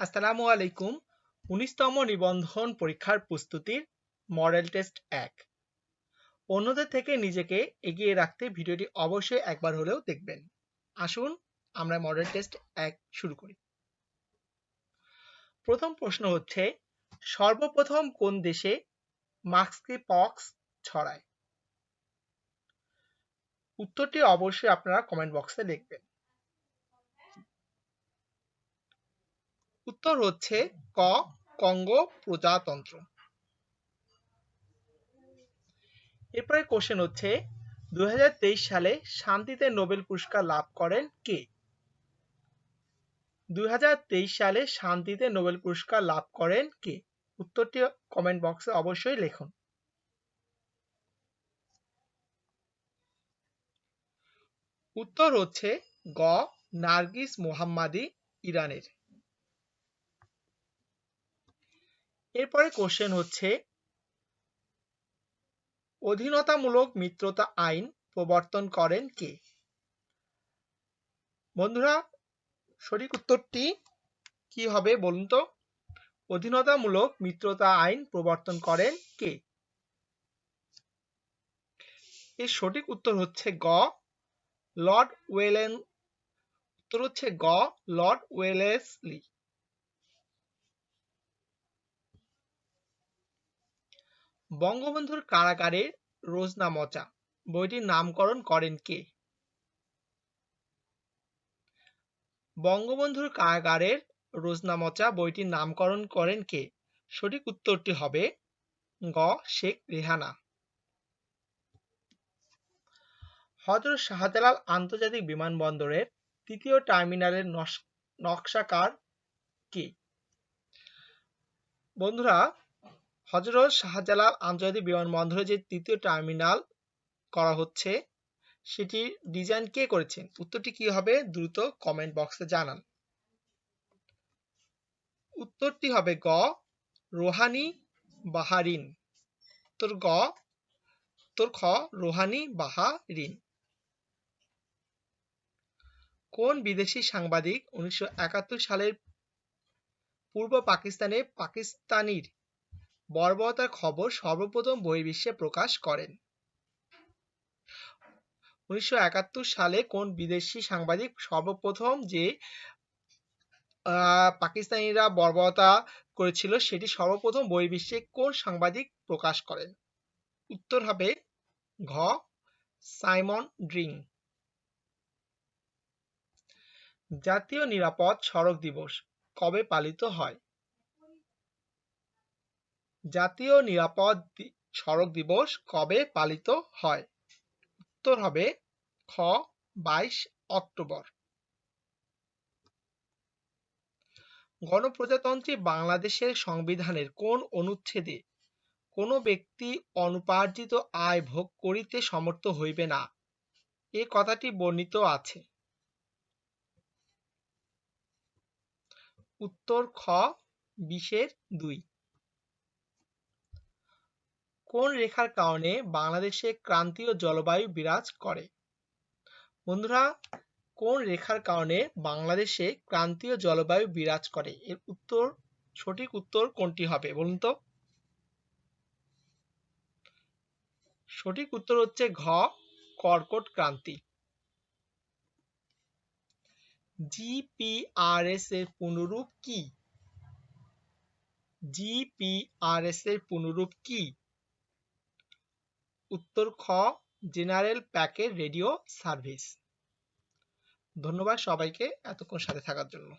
আসসালামু আলাইকুম। উনিশতম নিবন্ধন পরীক্ষার প্রস্তুতির মডেল টেস্ট এক। অন্যদের থেকে নিজেকে এগিয়ে রাখতে ভিডিওটি অবশ্যই একবার হলেও দেখবেন। আসুন, আমরা মডেল টেস্ট এক শুরু করি। প্রথম প্রশ্ন হচ্ছে, সর্বপ্রথম কোন দেশে মাস্কি পক্স ছড়ায়? উত্তরটি অবশ্যই আপনারা কমেন্ট বক্সে লিখবেন। উত্তর হচ্ছে ক, কঙ্গো প্রজাতন্ত্র। এরপরে কোশ্চেন হচ্ছে দুই সালে শান্তিতে নোবেল পুরস্কার লাভ করেন কে? দুই সালে শান্তিতে নোবেল পুরস্কার লাভ করেন কে? উত্তরটি কমেন্ট বক্সে অবশ্যই লিখুন। উত্তর হচ্ছে গ, নার্গিস মোহাম্মাদি, ইরানের। এরপরে কোশ্চেন হচ্ছে, অধীনতামূলক মিত্রতা আইন প্রবর্তন করেন কে? বন্ধুরা, সঠিক উত্তরটি কি হবে বলুন তো? অধীনতামূলক মিত্রতা আইন প্রবর্তন করেন কে? এর সঠিক উত্তর হচ্ছে গ, লর্ড ওয়েলেন, উত্তর হচ্ছে গ, লর্ড ওয়েলেসলি। বঙ্গবন্ধুর কারাগারে রোজনামচা বইটির নামকরণ করেন কে? বঙ্গবন্ধুর কারাগারের রোজনামচা বইটির নামকরণ করেন কে? সঠিক উত্তরটি হবে গ. শেখ রেহানা। হজরত শাহজালাল আন্তর্জাতিক বিমানবন্দরের তৃতীয় টার্মিনালের নকশাকার কে? বন্ধুরা হজরত শাহজালাল আন্তর্জাতিক বিমানবন্দরে যে তৃতীয় টার্মিনাল করা হচ্ছে, সেটি ডিজাইন কে করেছেন? উত্তরটি কি হবে? দ্রুত কমেন্ট বক্সে জানান। উত্তরটি হবে গ, রোহানি বাহারিন। তোর গ তোর খ, রোহানি বাহারিন। কোন বিদেশি সাংবাদিক উনিশশো একাত্তর সালের পূর্ব পাকিস্তানে পাকিস্তানির বর্বরতার খবর সর্বপ্রথম বহির্বিশ্বে প্রকাশ করেন। উনিশশো একাত্তর সালে কোন বিদেশি সাংবাদিক সর্বপ্রথম যে পাকিস্তানিরা বর্বরতা করেছিল সেটি সর্বপ্রথম বহির্বিশ্বে কোন সাংবাদিক প্রকাশ করেন? উত্তর হবে ঘ, সাইমন ড্রিং। জাতীয় নিরাপদ সড়ক দিবস কবে পালিত হয়? জাতীয় নিরাপদ সড়ক দিবস কবে পালিত হয়? উত্তর হবে খ, বাইশ অক্টোবর। গণপ্রজাতন্ত্রী বাংলাদেশের সংবিধানের কোন অনুচ্ছেদে কোন ব্যক্তি অনুপার্জিত আয় ভোগ করিতে সমর্থ হইবে না? এ কথাটি বর্ণিত আছে। উত্তর খ, বিশের দুই। কোন রেখার কারণে বাংলাদেশে ক্রান্তীয় জলবায়ু বিরাজ করে? বন্ধুরা, কোন রেখার কারণে বাংলাদেশে ক্রান্তীয় জলবায়ু বিরাজ করে? এর উত্তর, সঠিক উত্তর কোনটি হবে বলুন তো? সঠিক উত্তর হচ্ছে ঘ, কর্কট ক্রান্তি। জিপিআরএস এর পুনরূপ কি? জিপিআরএস এর পুনরূপ কি? উত্তর খ জেনারেল প্যাকের রেডিও সার্ভিস। ধন্যবাদ সবাইকে এতক্ষণ সাথে থাকার জন্য।